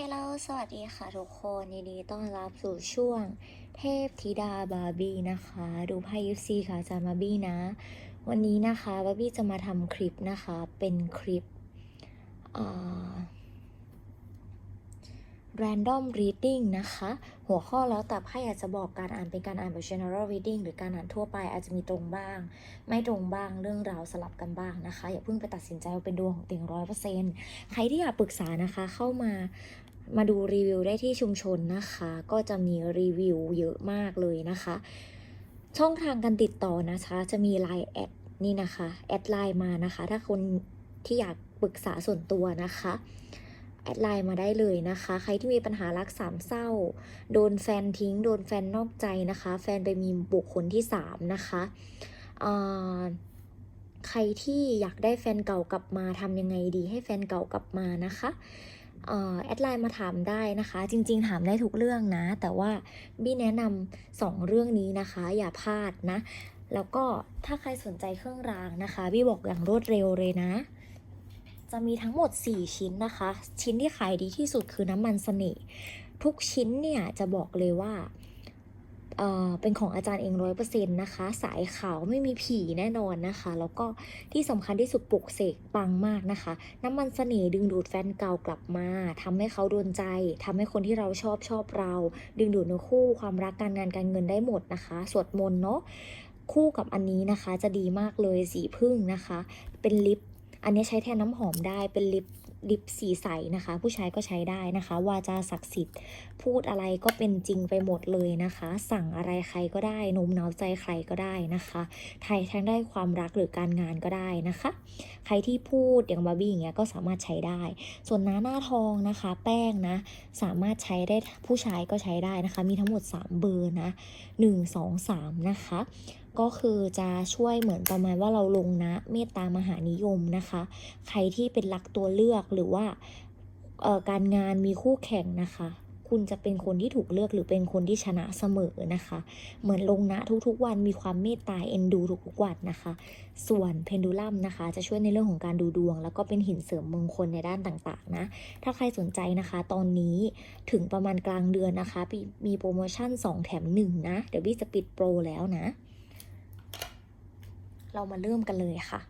ฮลโลสวัสดีค่ะทุกคนยินดีต้อนรับสู่ช่วงเทพธิดาบาร์บี้นะคะ ดูไพ่ยิปซีค่ะจารย์บาบี้นะ วันนี้นะคะบาร์บี้จะมาทำคลิปนะคะ เป็นคลิปอ random reading นะคะ หัวข้อแล้วแต่ไพ่อาจจะบอกการอ่านเป็นการอ่านแบบ general reading หรือการอ่านทั่วไปอาจจะมีตรงบ้าง ไม่ตรงบ้างเรื่องราวสลับกันบ้างนะคะ อย่าเพิ่งไปตัดสินใจว่าเป็นดวงของเต็งร้อยเปอร์เซ็นต์ใครที่อยากปรึกษานะคะเข้ามา มาดูรีวิวได้ที่ชุมชนนะคะ ก็จะมีรีวิวเยอะมากเลยนะคะ ช่องทางการติดต่อนะคะ จะมี Line แอดนี่นะคะแอดไลน์มานะคะ ถ้าคนที่อยากปรึกษาส่วนตัวนะคะแอดไลน์มาได้เลยนะคะ ใครที่มีปัญหารักสามเศร้า โดนแฟนทิ้ง โดนแฟนนอกใจนะคะ แฟนไปมีบุคคลที่สามนะคะใครที่อยากได้แฟนเก่ากลับมาทำยังไงดีให้แฟนเก่ากลับมานะคะ แอดไลน์มาถามได้นะคะ จริง ๆ ถามได้ทุกเรื่องนะ แต่ว่าบี้แนะนำสองเรื่องนี้นะคะ อย่าพลาดนะ แล้วก็ถ้าใครสนใจเครื่องรางนะคะ บี้บอกอย่างรวดเร็วเลยนะ จะมีทั้งหมด 4 ชิ้นนะคะ ชิ้นที่ขายดีที่สุดคือน้ำมันเสน่ห์ทุกชิ้นเนี่ยจะบอกเลยว่า เป็นของอาจารย์เองร้อยเปอร์เซ็นต์นะคะ สายขาวไม่มีผีแน่นอนนะคะ แล้วก็ที่สำคัญที่สุดปลุกเสกปังมากนะคะ น้ำมันเสน่ห์ดึงดูดแฟนเก่ากลับมาทำให้เขาโดนใจทำให้คนที่เราชอบชอบเรา ดึงดูดเนื้อคู่ความรักการงานการเงินได้หมดนะคะ สวดมนต์เนาะคู่กับอันนี้นะคะจะดีมากเลยสีพึ่งนะคะ เป็นลิปอันนี้ใช้แทนน้ำหอมได้เป็นลิป ลิปสีใสนะคะ ผู้ชายก็ใช้ได้นะคะ วาจาศักดิ์สิทธิ์ พูดอะไรก็เป็นจริงไปหมดเลยนะคะ สั่งอะไรใครก็ได้โน้มน้าวใจใครก็ได้นะคะไทยทั้งได้ความรักหรือการงานก็ได้นะคะ ใครที่พูดอย่างบาร์บี้อย่างเงี้ยก็สามารถใช้ได้ ส่วนหน้าหน้าทองนะคะ แป้งนะ สามารถใช้ได้ผู้ชายก็ใช้ได้นะคะ มีทั้งหมด 3 เบอร์นะ 1 2 3 นะคะ ก็คือจะช่วยเหมือนประมาณว่าเราลงนะเมตตามหานิยมนะคะ ใครที่เป็นรักตัวเลือกหรือว่าการงานมีคู่แข่งนะคะ คุณจะเป็นคนที่ถูกเลือกหรือเป็นคนที่ชนะเสมอนะคะ เหมือนลงนะทุกๆวันมีความเมตตาเอ็นดูทุกๆวันนะคะ ส่วนเพนดูลัมนะคะ จะช่วยในเรื่องของการดูดวง แล้วก็เป็นหินเสริมมงคลในด้านต่างๆนะ ถ้าใครสนใจนะคะ ตอนนี้ถึงประมาณกลางเดือนนะคะ มีมีโปรโมชั่น 2 แถม 1 นะ เดี๋ยวบี้จะปิดโปรแล้วนะ เรามาเริ่มกันเลยค่ะ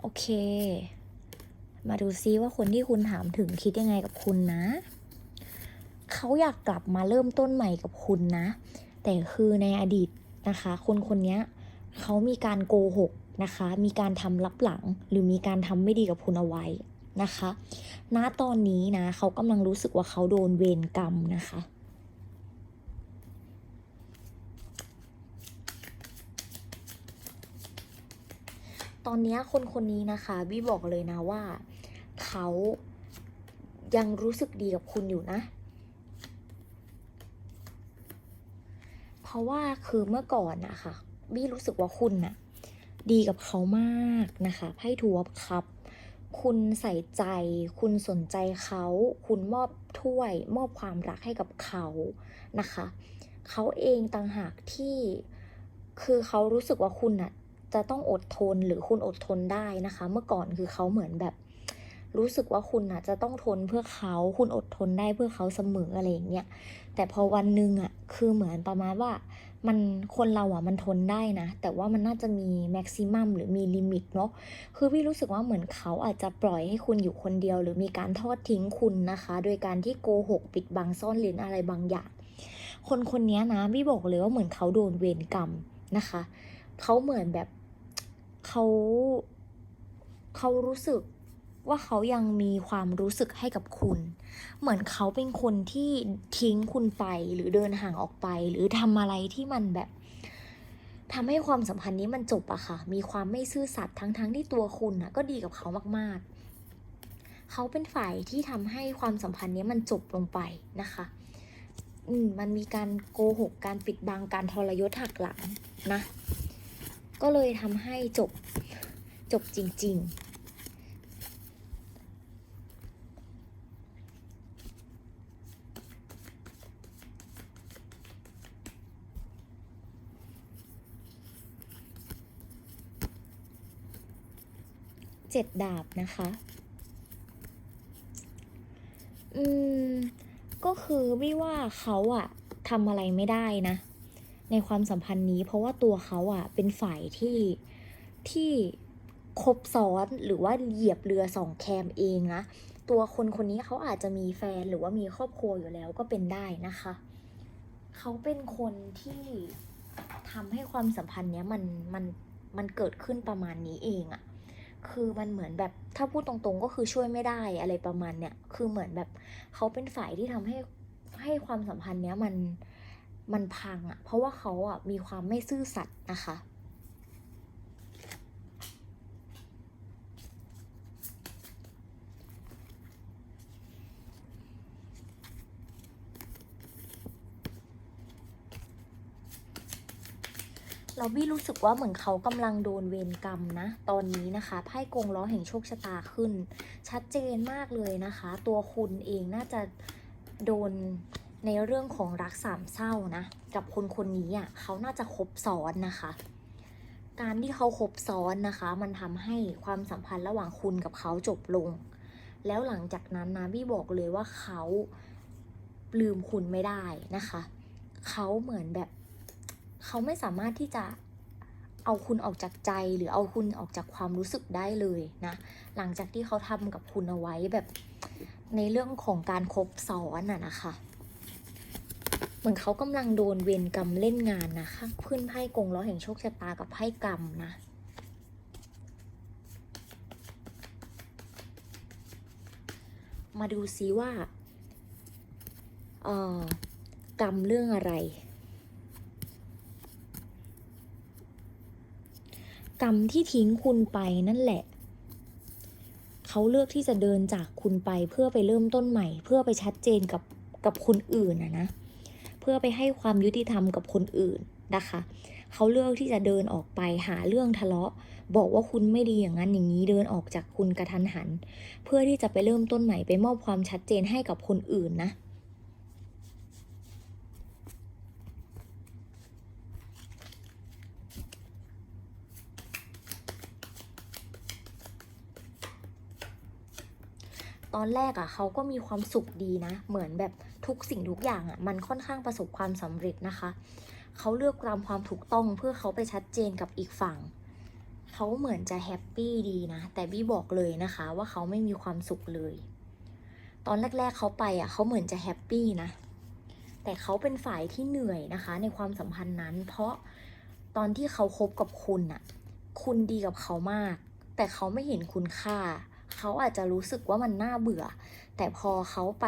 โอเค มาดูซิว่าคนที่คุณถามถึงคิดยังไงกับคุณนะ เขาอยากกลับมาเริ่มต้นใหม่กับคุณนะ แต่คือในอดีตนะคะ คนคนนี้เขามีการโกหกนะคะ มีการทำลับหลัง หรือมีการทำไม่ดีกับคุณเอาไว้นะคะ ณ ตอนนี้นะเขากำลังรู้สึกว่าเขาโดนเวรกรรมนะคะตอนนี้คนคนนี้นะคะบี้บอกเลยนะว่า เขายังรู้สึกดีกับคุณอยู่นะ เพราะว่าคือเมื่อก่อนนะคะบี้รู้สึกว่าคุณน่ะดีกับเขามากนะคะไพ่ทัวร์ครับ คุณใส่ใจ คุณสนใจเขา คุณมอบถ้วย มอบความรักให้กับเขานะคะ เขาเองต่างหากที่คือเขารู้สึกว่าคุณน่ะจะต้องอดทนหรือคุณอดทนได้นะคะ เมื่อก่อนคือเขาเหมือนแบบ รู้สึกว่าคุณน่ะจะต้องทนเพื่อเขาคุณอดทนได้เพื่อเขาเสมออะไรอย่างเงี้ยแต่พอวันหนึ่งอะคือเหมือนประมาณว่า มันคนเราอะมันทนได้นะ แต่ว่ามันน่าจะมีแม็กซิมัมหรือมีลิมิตเนาะคือพี่รู้สึกว่าเหมือนเขาอาจจะปล่อยให้คุณอยู่คนเดียว หรือมีการทอดทิ้งคุณนะคะ โดยการที่โกหกปิดบังซ่อนเร้นอะไรบางอย่าง คนคนนี้นะพี่บอกเลยว่าเหมือนเขาโดนเวรกรรมนะคะเขาเหมือนแบบเขาเขารู้สึก ว่าเขายังมีความรู้สึกให้กับคุณ เหมือนเขาเป็นคนที่ทิ้งคุณไปหรือเดินห่างออกไป หรือทำอะไรที่มันแบบทำให้ความสัมพันธ์นี้มันจบอะค่ะ มีความไม่ซื่อสัตย์ทั้งๆทที่ตัวคุณอะก็ดีกับเขามากๆ เขาเป็นฝ่ายที่ทำให้ความสัมพันธ์นี้มันจบลงไปนะคะ อืมมันมีการโกหก การปิดบัง การทรยศหักหลังนะ ก็เลยทำให้จบจบจริง ๆ เจ็ดดาบนะคะ อืม ก็คือไม่ว่าเขาอะทำอะไรไม่ได้นะ ในความสัมพันธ์นี้ เพราะว่าตัวเขาอะเป็นฝ่ายที่ที่คบซ้อนหรือว่าเหยียบเรือสองแคมเองนะ ตัวคนคนนี้เขาอาจจะมีแฟนหรือว่ามีครอบครัวอยู่แล้วก็เป็นได้นะคะ เขาเป็นคนที่ทำให้ความสัมพันธ์เนี้ยมันมันมันเกิดขึ้นประมาณนี้เองอะ คือมันเหมือนแบบถ้าพูดตรงๆ ก็คือช่วยไม่ได้อะไรประมาณเนี้ยคือเหมือนแบบเขาเป็นฝ่ายที่ทำให้ให้ความสัมพันธ์เนี้ยมันมันพังอะเพราะว่าเขาอะมีความไม่ซื่อสัตย์นะคะ เราบี้รู้สึกว่าเหมือนเขากำลังโดนเวรกรรมนะ ตอนนี้นะคะไพ่กงล้อแห่งโชคชะตาขึ้น ชัดเจนมากเลยนะคะ ตัวคุณเองน่าจะโดนในเรื่องของรักสามเศร้านะ กับคนคนนี้อะเขาน่าจะคบซ้อนนะคะ การที่เขาคบซ้อนนะคะ มันทำให้ความสัมพันธ์ระหว่างคุณกับเขาจบลง แล้วหลังจากนั้นนะบี้บอกเลยว่าเขาลืมคุณไม่ได้นะคะ เขาเหมือนแบบ เขาไม่สามารถที่จะเอาคุณออกจากใจหรือเอาคุณออกจากความรู้สึกได้เลยนะ หลังจากที่เขาทำกับคุณเอาไว้แบบในเรื่องของการคบซ้อนอะนะคะ เหมือนเขากำลังโดนเวรกรรมเล่นงานนะคะขึ้นไพ่กงล้อแห่งโชคชะตากับไพ่กรรมนะมาดูซิว่า เอ่อ กรรมเรื่องอะไร กรรมที่ทิ้งคุณไปนั่นแหละ เขาเลือกที่จะเดินจากคุณไปเพื่อไปเริ่มต้นใหม่ เพื่อไปชัดเจนกับกับคนอื่นนะนะ เพื่อไปให้ความยุติธรรมกับคนอื่นนะคะ เขาเลือกที่จะเดินออกไปหาเรื่องทะเลาะ บอกว่าคุณไม่ดีอย่างนั้นอย่างนี้เดินออกจากคุณกระทันหัน เพื่อที่จะไปเริ่มต้นใหม่ไปมอบความชัดเจนให้กับคนอื่นนะ ตอนแรกอะ่ะเขาก็มีความสุขดีนะ เหมือนแบบทุกสิ่งทุกอย่างอะ่ะมันค่อนข้างประสบความสำเร็จนะคะ เขาเลือกตามความถูกต้องเพื่อเขาไปชัดเจนกับอีกฝั่ง เขาเหมือนจะแฮปปี้ดีนะ แต่บี้บอกเลยนะคะว่าเขาไม่มีความสุขเลย ตอนแรก ๆเขาไปอะเขาเหมือนจะแฮปปี้นะ แต่เขาเป็นฝ่ายที่เหนื่อยนะคะ ในความสัมพันธ์นั้น เพราะตอนที่เขาคบกับคุณอะ คุณดีกับเขามาก แต่เขาไม่เห็นคุณค่า เขาอาจจะรู้สึกว่ามันน่าเบื่อ แต่พอเขาไป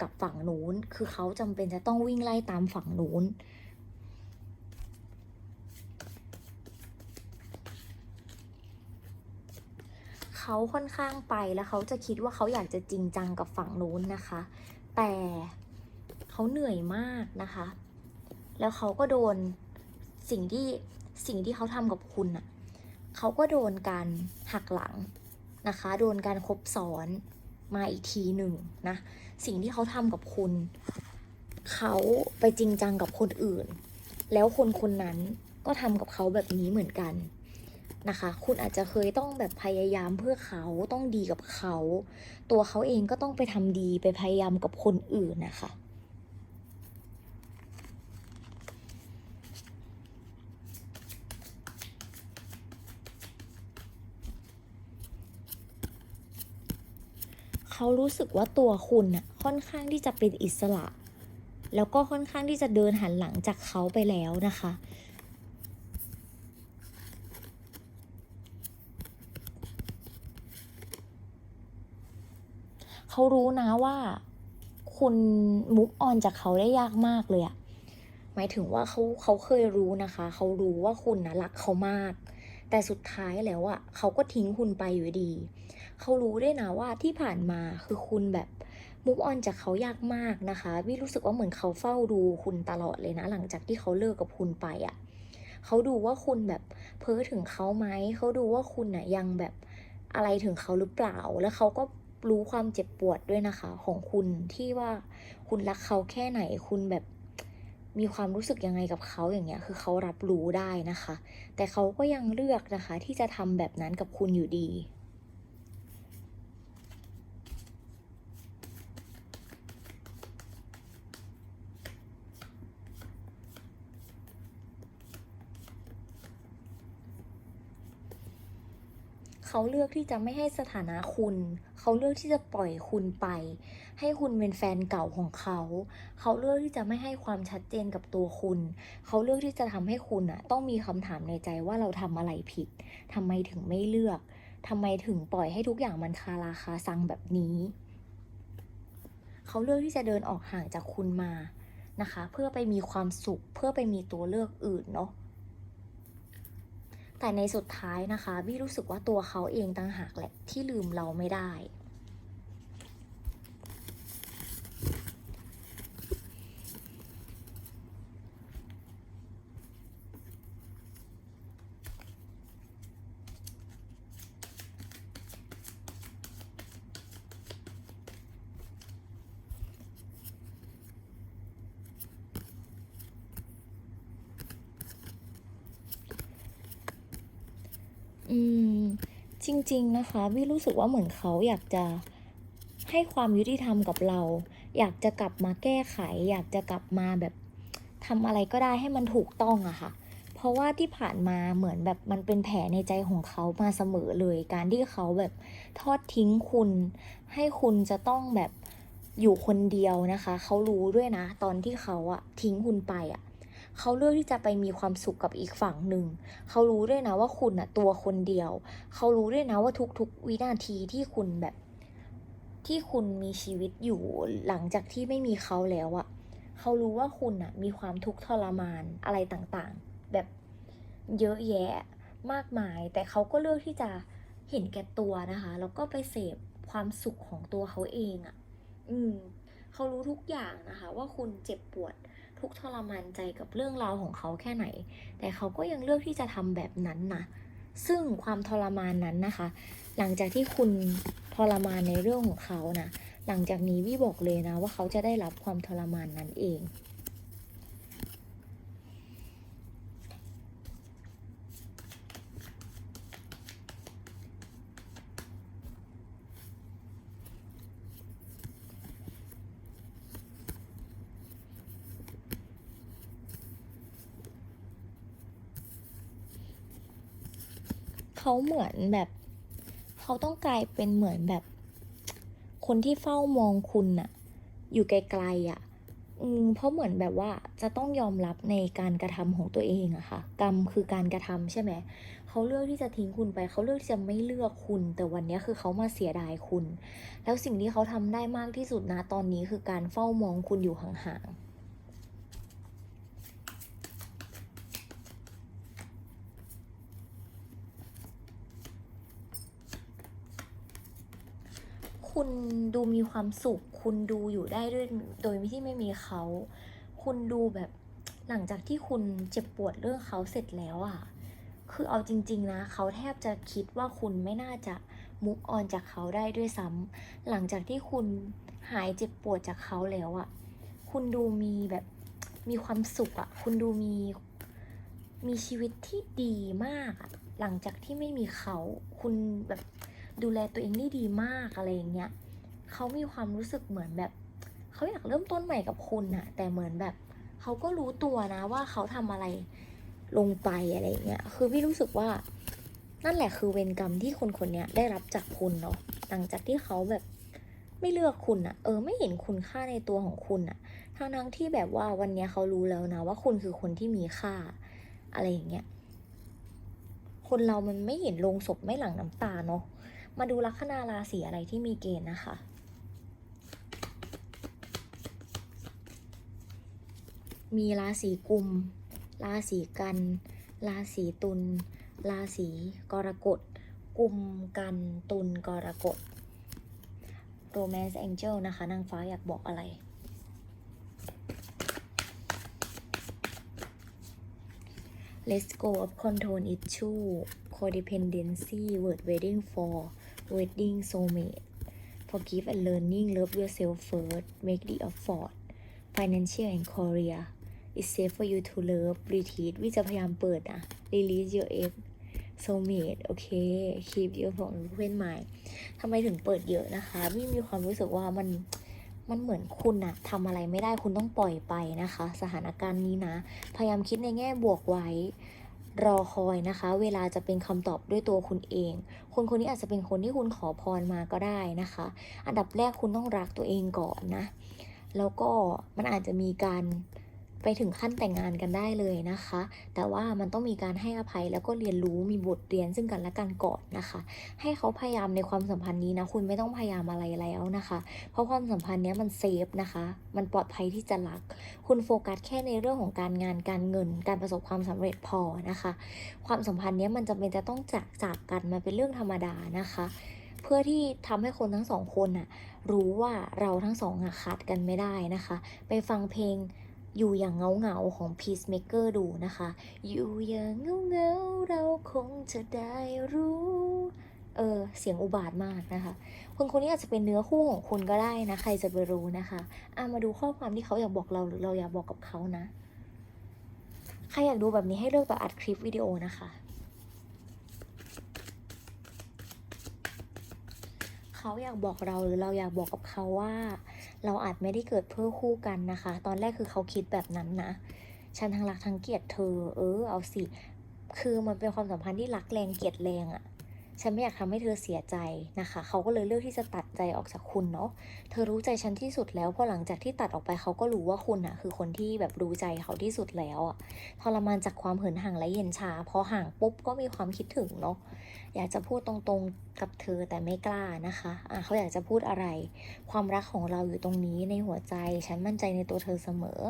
กับฝั่งนู้น คือเขาจำเป็นจะต้องวิ่งไล่ตามฝั่งนู้นเขาค่อนข้างไปแล้วเขาจะคิดว่าเขาอยากจะจริงจังกับฝั่งนู้นนะคะ แต่เขาเหนื่อยมากนะคะ แล้วเขาก็โดนสิ่งที่สิ่งที่เขาทำกับคุณน่ะเขาก็โดนการหักหลัง นะคะ โดนการคบซ้อนมาอีกทีหนึ่งนะ สิ่งที่เขาทำกับคุณ เขาไปจริงจังกับคนอื่น แล้วคนคนนั้นก็ทำกับเขาแบบนี้เหมือนกันนะคะ คุณอาจจะเคยต้องแบบพยายามเพื่อเขาต้องดีกับเขา ตัวเขาเองก็ต้องไปทำดีไปพยายามกับคนอื่นนะคะ เขารู้สึกว่าตัวคุณน่ะค่อนข้างที่จะเป็นอิสระ แล้วก็ค่อนข้างที่จะเดินหันหลังจากเขาไปแล้วนะคะ เขารู้นะว่าคุณมุกออนจากเขาได้ยากมากเลยอะหมายถึงว่าเขาเขาเคยรู้นะคะ เขารู้ว่าคุณนะรักเขามาก แต่สุดท้ายแล้วอะเขาก็ทิ้งคุณไปอยู่ดี เขารู้ด้วยนะว่าที่ผ่านมาคือคุณแบบมูฟออนจากเขายากมากนะคะวิรู้สึกว่าเหมือนเขาเฝ้าดูคุณตลอดเลยนะ หลังจากที่เขาเลิกกับคุณไปอะ่ะเขาดูว่าคุณแบบเพ้อถึงเขาไหมเขาดูว่าคุณน่ะยังแบบอะไรถึงเขาหรือเปล่า แล้วเขาก็รู้ความเจ็บปวดด้วยนะคะ ของคุณที่ว่าคุณรักเขาแค่ไหนคุณแบบมีความรู้สึกยังไงกับเขาอย่างเงี้ย คือเขารับรู้ได้นะคะ แต่เขาก็ยังเลือกนะคะ ที่จะทำแบบนั้นกับคุณอยู่ดี เขาเลือกที่จะไม่ให้สถานะคุณ เขาเลือกที่จะปล่อยคุณไป ให้คุณเป็นแฟนเก่าของเขา เขาเลือกที่จะไม่ให้ความชัดเจนกับตัวคุณ เขาเลือกที่จะทำให้คุณอะต้องมีคำถามในใจว่าเราทำอะไรผิดทำไมถึงไม่เลือกทำไมถึงปล่อยให้ทุกอย่างมันคาราคาซังแบบนี้ เขาเลือกที่จะเดินออกห่างจากคุณมานะคะ เพื่อไปมีความสุข เพื่อไปมีตัวเลือกอื่นเนาะ แต่ในสุดท้ายนะคะบี้รู้สึกว่าตัวเขาเองต่างหากแหละที่ลืมเราไม่ได้ อืม จ ริง ๆ นะคะวี่รู้สึกว่าเหมือนเขาอยากจะให้ความยุติธรรมกับเรา อยากจะกลับมาแก้ไข อยากจะกลับมาแบบทำอะไรก็ได้ให้มันถูกต้องอะค่ะ เพราะว่าที่ผ่านมาเหมือนแบบมันเป็นแผลในใจของเขามาเสมอเลย การที่เขาแบบทอดทิ้งคุณ ให้คุณจะต้องแบบอยู่คนเดียวนะคะ เขารู้ด้วยนะ ตอนที่เขาอะทิ้งคุณไปอะ เขาเลือกที่จะไปมีความสุขกับอีกฝั่งหนึ่ง เขารู้ด้วยนะว่าคุณอะตัวคนเดียว เขารู้ด้วยนะว่าทุกๆ วินาทีที่คุณแบบ ที่คุณมีชีวิตอยู่หลังจากที่ไม่มีเขาแล้วอะเขารู้ว่าคุณอะมีความทุกข์ทรมานอะไรต่างๆ แบบเยอะแยะมากมาย แต่เขาก็เลือกที่จะเห็นแก่ตัวนะคะ แล้วก็ไปเสพความสุขของตัวเขาเองอะอืม เขารู้ทุกอย่างนะคะ ว่าคุณเจ็บปวด ทุกข์ทรมานใจกับเรื่องราวของเขาแค่ไหน แต่เขาก็ยังเลือกที่จะทำแบบนั้นนะซึ่งความทรมานนั้นนะคะ หลังจากที่คุณทรมานในเรื่องของเขานะหลังจากนี้วี่บอกเลยนะว่าเขาจะได้รับความทรมานนั้นเอง เขาเหมือนแบบ เขาต้องกลายเป็นเหมือนแบบ คนที่เฝ้ามองคุณน่ะอยู่ไกลๆอะ่ะอืมเพราะเหมือนแบบว่าจะต้องยอมรับในการกระทำของตัวเองอะค่ะ กรรมคือการกระทำใช่ไหมเขาเลือกที่จะทิ้งคุณไป เขาเลือกที่จะไม่เลือกคุณ แต่วันนี้คือเขามาเสียดายคุณ แล้วสิ่งที่เขาทำได้มากที่สุดนะตอนนี้คือการเฝ้ามองคุณอยู่ห่างๆ คุณดูมีความสุข คุณดูอยู่ได้ด้วยโดยที่ไม่มีเขา คุณดูแบบหลังจากที่คุณเจ็บปวดเรื่องเขาเสร็จแล้วอะ่ะ คือเอาจริง ๆ นะ เขาแทบจะคิดว่าคุณไม่น่าจะมุกออนจากเขาได้ด้วยซ้ำหลังจากที่คุณหายเจ็บปวดจากเขาแล้วอะ่ะ คุณดูมีแบบมีความสุขอะ่ะ คุณดูมีมีชีวิตที่ดีมาก หลังจากที่ไม่มีเขา คุณแบบ ดูแลตัวเองได้ดีมากอะไรอย่างเงี้ยเขามีความรู้สึกเหมือนแบบเขาอยากเริ่มต้นใหม่กับคุณน่ะแต่เหมือนแบบเขาก็รู้ตัวนะว่าเขาทำอะไรลงไปอะไรอย่างเงี้ยคือพี่รู้สึกว่านั่นแหละคือเวรกรรมที่คนคนนี้ได้รับจากคุณเนาะหลังจากที่เขาแบบไม่เลือกคุณอะเออไม่เห็นคุณค่าในตัวของคุณอะทั้งทั้งที่แบบว่าวันนี้เขารู้แล้วนะว่าคุณคือคนที่มีค่าอะไรอย่างเงี้ยคนเรามันไม่เห็นลงศพไม่หลั่งน้ำตาเนาะ มาดูลัคนาราศีอะไรที่มีเกณฑ์นะคะ มีราศีกุม ราศีกัน ราศีตุล ราศีกรกฎ กุมกันตุลกรกฎ Romance Angel นะคะนางฟ้าอยากบอกอะไร Let's go of control issue codependency word waiting for wedding soulmate forgive and learning love yourself first make the effort financial and career it's safe for you to love retreat วิจะพยายามเปิดอะ release your ex soulmate โอเค keep your open mind ทำไมถึงเปิดเยอะนะคะมี่มีความรู้สึกว่ามันมันเหมือนคุณอะทำอะไรไม่ได้คุณต้องปล่อยไปนะคะ สถานการณ์นี้นะ พยายามคิดในแง่บวกไว้ รอคอยนะคะ เวลาจะเป็นคำตอบด้วยตัวคุณเอง คนคนนี้อาจจะเป็นคนที่คุณขอพรมาก็ได้นะคะ อันดับแรกคุณต้องรักตัวเองก่อนนะ แล้วก็มันอาจจะมีการ ไปถึงขั้นแต่งงานกันได้เลยนะคะ แต่ว่ามันต้องมีการให้อภัยแล้วก็เรียนรู้มีบทเรียนซึ่งกันและกันก่อนนะคะ ให้เขาพยายามในความสัมพันธ์นี้นะคุณไม่ต้องพยายามอะไรแล้วนะคะ เพราะความสัมพันธ์เนี้ยมันเซฟนะคะ มันปลอดภัยที่จะรัก คุณโฟกัสแค่ในเรื่องของการงานการเงิน การประสบความสำเร็จพอนะคะ ความสัมพันธ์เนี้ยมันจะเป็นจะต้องจากจากกันมันเป็นเรื่องธรรมดานะคะเพื่อที่ทำให้คนทั้งสองคนน่ะรู้ว่าเราทั้งสองอะขาดกันไม่ได้นะคะ ไปฟังเพลง อยู่อย่างเงาเงาของ Peacemaker ดูนะคะ อยู่อย่างเงาเงาเราคงจะได้รู้ เออ เสียงอุบาทมากนะคะ คนคนนี้อาจจะเป็นเนื้อคู่ของคุณก็ได้นะ ใครจะไปรู้นะคะอะมาดูข้อความที่เขาอยากบอกเราหรือเราอยากบอกกับเขานะ ใครอยากดูแบบนี้ให้เลือกแบบอัดคลิปวิดีโอนะคะเขาอยากบอกเราหรือเราอยากบอกกับเขาว่า เราอาจไม่ได้เกิดเพื่อคู่กันนะคะ ตอนแรกคือเขาคิดแบบนั้นนะ ฉันทั้งรักทั้งเกลียดเธอ เออ เอาสิ คือมันเป็นความสัมพันธ์ที่รักแรงเกลียดแรงอะฉันไม่อยากทำให้เธอเสียใจนะคะ เขาก็เลยเลือกที่จะตัดใจออกจากคุณเนาะ เธอรู้ใจฉันที่สุดแล้ว พอหลังจากที่ตัดออกไปเขาก็รู้ว่าคุณอะคือคนที่แบบรู้ใจเขาที่สุดแล้วอะทรมานจากความเหินห่างและเย็นชา พอห่างปุ๊บก็มีความคิดถึงเนาะ อยากจะพูดตรงๆกับเธอแต่ไม่กล้านะคะอะเขาอยากจะพูดอะไร ความรักของเราอยู่ตรงนี้ในหัวใจ ฉันมั่นใจในตัวเธอเสมอ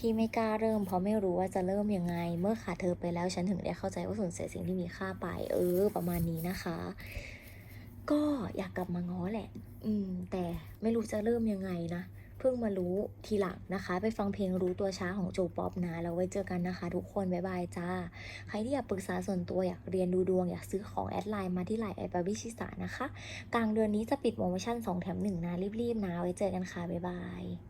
ที่ไม่กล้าเริ่ม เพราะไม่รู้ว่าจะเริ่มยังไง เมื่อขาดเธอไปแล้วฉันถึงได้เข้าใจว่าสูญเสียสิ่งที่มีค่าไป เออ ประมาณนี้นะคะ ก็อยากกลับมาง้อแหละ อืม แต่ไม่รู้จะเริ่มยังไงนะ เพิ่งมารู้ทีหลังนะคะ ไปฟังเพลงรู้ตัวช้าของโจป๊อปนะแล้วไว้เจอกันนะคะ ทุกคนบ๊ายบายจ้า ใครที่อยากปรึกษาส่วนตัวอยากเรียนดูดวงอยากซื้อของแอดไลน์มาที่ไลน์แอปบิชิสานะคะ กลางเดือนนี้จะปิดโปรโมชั่น 2 แถม 1 นะรีบๆนะไว้เจอกันค่ะบ๊ายบาย